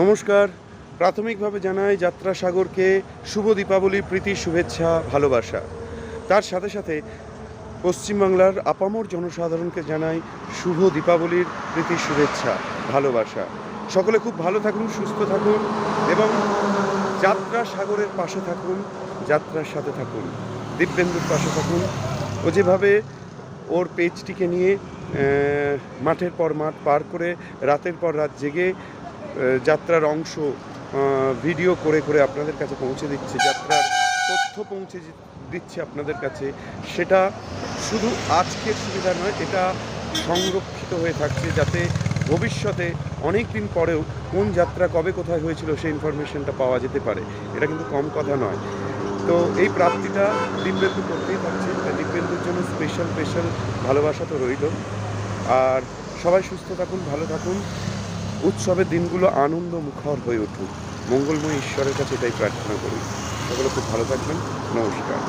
নমস্কার। প্রাথমিকভাবে জানাই যাত্রা সাগরকে শুভ দীপাবলির প্রীতি, শুভেচ্ছা, ভালোবাসা। তার সাথে সাথে পশ্চিমবাংলার আপামর জনসাধারণকে জানাই শুভ দীপাবলির প্রীতি, শুভেচ্ছা, ভালোবাসা। সকলে খুব ভালো থাকুন, সুস্থ থাকুন এবং যাত্রা সাগরের পাশে থাকুন, যাত্রার সাথে থাকুন, দিব্যেন্দুর পাশে থাকুন ও যেভাবে ওর পেজটিকে নিয়ে মাঠের পর মাঠ পার করে রাতের পর রাত জেগে যাত্রার অংশ ভিডিও করে করে আপনাদের কাছে পৌঁছে দিচ্ছে, যাত্রার তথ্য পৌঁছে দিচ্ছে আপনাদের কাছে। সেটা শুধু আজকের সুবিধা নয়, এটা সংরক্ষিত হয়ে থাকছে যাতে ভবিষ্যতে অনেক দিন পরেও কোন যাত্রা কবে কোথায় হয়েছিল সেই ইনফরমেশনটা পাওয়া যেতে পারে। এটা কিন্তু কম কথা নয়। তো এই প্রাপ্তিটা দিব্যেন্দু করতেই থাকছে দিব্যেন্দুর জন্য স্পেশাল স্পেশাল ভালোবাসা তো রইল। আর সবাই সুস্থ থাকুন, ভালো থাকুন। উৎসবের দিনগুলো আনন্দ মুখর হয়ে উঠুক। মঙ্গলময় ঈশ্বরের কাছে এটাই প্রার্থনা করি। সকলে খুব ভালো থাকবেন। নমস্কার।